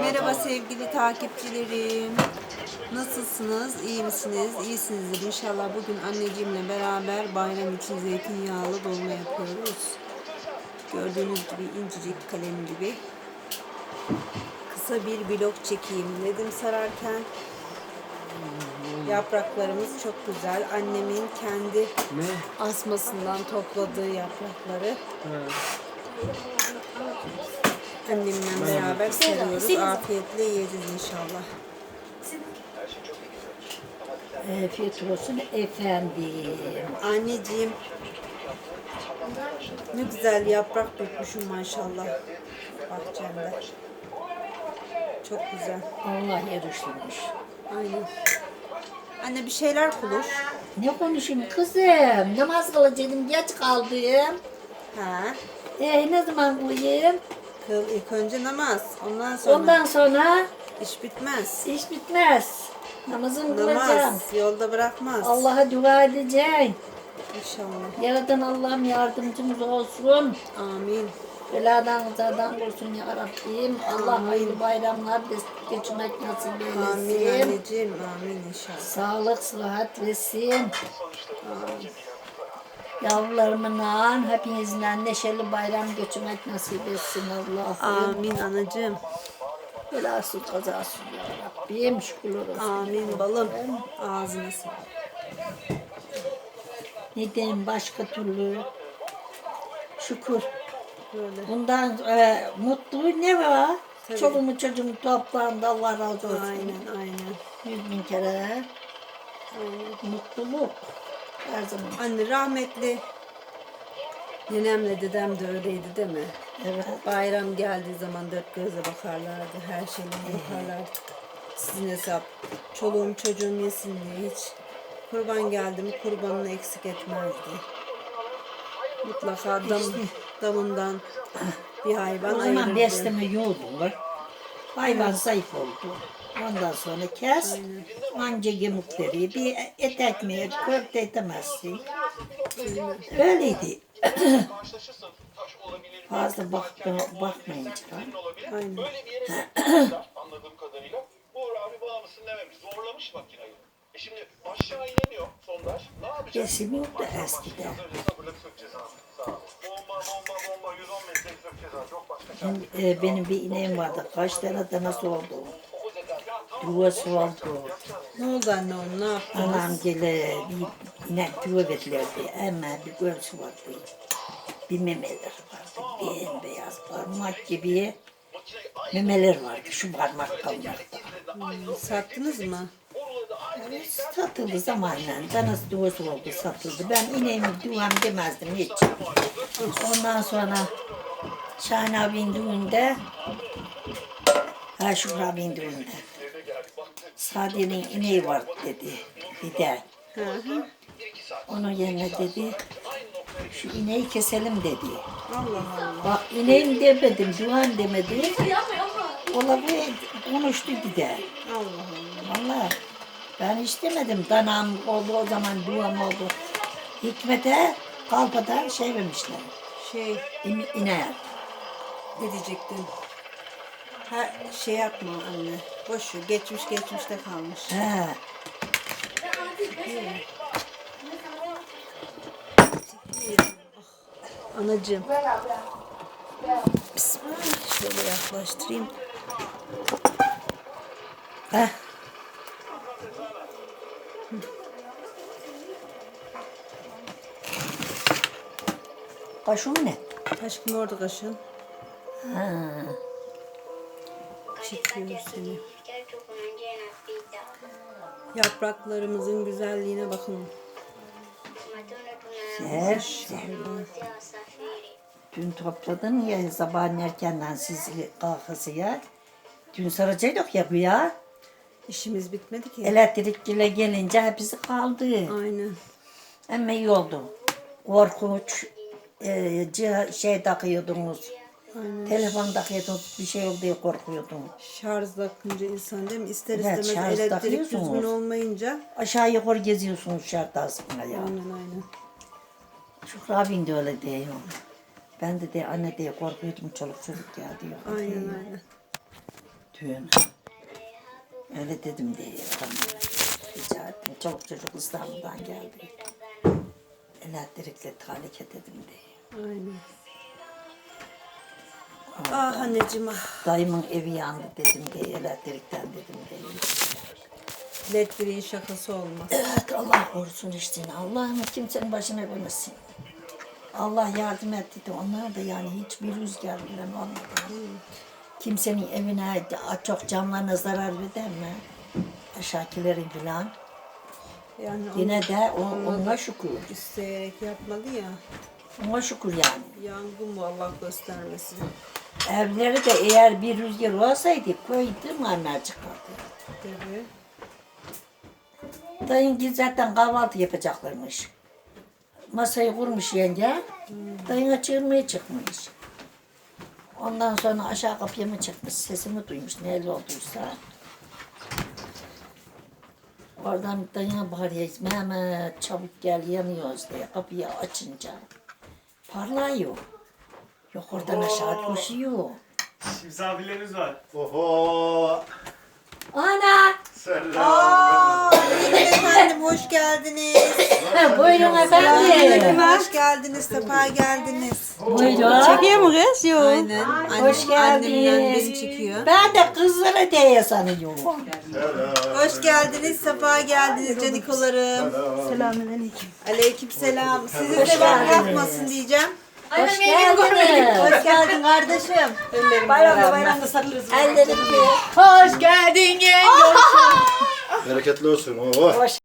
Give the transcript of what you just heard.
Merhaba sevgili takipçilerim. Nasılsınız? İyi misiniz? İyisinizdir inşallah. Bugün anneciğimle beraber bayram için zeytinyağlı dolma yapıyoruz. Gördüğünüz gibi incecik kalem gibi. Kısa bir vlog çekeyim dedim sararken. Yapraklarımız çok güzel. Annemin kendi Ne? asmasından topladığı yaprakları Ha. Annemle beraber sarıyoruz. Afiyetle yiyeceğiz inşallah. Afiyet olsun efendim. Anneciğim ne güzel yaprak dökmüşüm maşallah bahçemde. Çok güzel. Allah yarıştırmış. Aynen. Anne bir şeyler konuş. Ne konuşayım kızım? Namaz kılacaktım geç kaldım. Ha. E ne zaman uyuyayım? Kıl ilk önce namaz. Ondan sonra Ondan sonra iş bitmez. iş bitmez. Namazımı kılacağım. Namaz yolda bırakmaz. Allah'a dua edeceğim. İnşallah. Yaradan Allah'ım yardımcımız olsun. Amin. Beladan kazadan korusun ya Rabbim. Allah hayırlı bayramlar geçirmek nasip Amin eylesin. anneciğim. Amin inşallah. Sağlık, sıhhat versin. Yavrularımla hepinizle neşeli bayram geçirmek nasip etsin Allah'ım. Amin anacığım. Belasız kazasız ya Rabbim şükürler olsun. Amin balım. Ağzına sağlık. Ne diyeyim başka türlü şükür. Böyle. Bundan e, mutlu ne var? Tabii. Çoluğumu çocuğumu toplandı Allah razı olsun. Aynen aynen. Yüz bin kere aynen. mutluluk her zaman. Anne rahmetli nenemle dedem de öyleydi değil mi? Evet. Bayram geldiği zaman dört gözle bakarlardı. Her şeyine bakarlardı. Sizin hesap. Çoluğum çocuğum yesin diye hiç. Kurban geldi mi kurbanını eksik etmezdi. Mutlaka dam, damından bir hayvan O zaman ayırırdı. besleme yoktu. Hayvan zayıf oldu. Ondan sonra kes. Anca yemukları bir et ekmeği köfte etemezsin. Öyleydi. Fazla bak, bakmayınca. Aynen. Böyle bir yere anladığım kadarıyla. Uğur abi bağımlısın dememiş. Zorlamış makinayı. E şimdi aşağı inemiyor sondaj. Ne yapacak? Kesim yoktu eskiden. Önce sabırla sökeceğiz abi. Sağ ol. Bomba bomba bomba 110 metre sökeceğiz abi. Çok başka çare. Şimdi, e, benim bir ineğim vardı. Kaç tane danası oldu. Yuvası oldu. Ne oldu anne oğlum ne yaptınız? Anam gele bir inek yuva verirlerdi. Ama bir göğsü vardı. Bir memeler vardı. Bembeyaz parmak gibi memeler vardı. Şu parmak kalmakta. Hmm, sattınız mı? Satıldı zamanla. Danası duvası oldu satıldı. Ben ineğimi duvam demezdim hiç. Ondan sonra Şahin abinin düğünde ha Şükrü abinin düğünde Sadiye'nin ineği var dedi. Bir de. Hı hı. Onun yerine dedi şu ineği keselim dedi. Allah Allah. Bak ineğim demedim, duhan demedim. Ola bu konuştu gider. Allah Allah. Vallahi ben istemedim. Danam oldu o zaman duam oldu. Hikmet'e kalpadan şey vermişler. Şey İne, ineğe. ne diyecektim? Ha, şey yapma anne. Boş ver. Geçmiş geçmişte kalmış. He. Anacığım. Bismillah. Şöyle yaklaştırayım. Heh. Kaşım ne? Aşkım orada kaşın. Ha. Çekiyor seni. Yapraklarımızın güzelliğine bakın. Ser. Dün topladın ya sabahın erkenden siz kalkasıya. Dün saracaktık ya bu ya. İşimiz bitmedi ki. Elektrikçiyle gelince hepsi kaldı. Aynen. Ama iyi oldu. Korkunç e, şey takıyordunuz. Telefon takıyordunuz bir şey oldu diye korkuyordun. Şarj takınca insan değil mi? İster Evet, istemez şarj elektrik takıyorsunuz. düzgün olmayınca. Aşağı yukarı geziyorsunuz şartta aslında ya. Aynen aynen. Şükrü abin de öyle diyor. Ben de de anne diye korkuyordum çoluk çocuk ya diyor. Aynen aynen. Düğün. Öyle dedim diye. Tamam. Rica ettim. Çoluk çocuk İstanbul'dan geldi. Elektrikle hareket dedim diye. Aynen. Ah anneciğim ah. Dayımın evi yandı dedim diye. Elektrikten dedim diye. Elektriğin şakası olmaz. Evet Allah korusun işte. Allah'ım kimsenin başına vermesin. Allah yardım etti de onlar da yani hiçbir rüzgar bile olmadı. Kimsenin evine çok camlarına zarar verir mi? Aşağıkilerin filan. Yani Yine de o, ona şükür. isteyerek yapmadı ya. Ona şükür yani. Yangın bu Allah göstermesin. Evleri de eğer bir rüzgar olsaydı koydu manlar çıkardı. Tabii. Dayın zaten kahvaltı yapacaklarmış. Masayı kurmuş yenge. Dayına çığırmaya çıkmış. Ondan sonra aşağı kapıya mı çıkmış, sesimi duymuş nerede olduysa. Oradan dayına bağırıyor, Mehmet çabuk gel yanıyoruz diye kapıyı açınca. Parlıyor. Yok oradan aşağı koşuyor. Misafirlerimiz var. Oho. Ana! Selam. efendim hoş geldiniz. Buyurun efendim. hoş geldiniz, sefa geldiniz. Buyurun. Çekiyor mu kız? Yok. Aynen. Annem, Hoş Annemle beni geldiniz. çekiyor. Ben de kızları diye sanıyorum. Hoş geldiniz, sefa geldiniz canikolarım. Selamünaleyküm. Aleyküm selam. Sizi de ben bırakmasın diyeceğim. Hoş geldiniz. Hoş geldin kardeşim. Bayramda bayramda sarılırız. Ellerim Hoş geldin yenge. Bereketli olsun. Oho. Hoş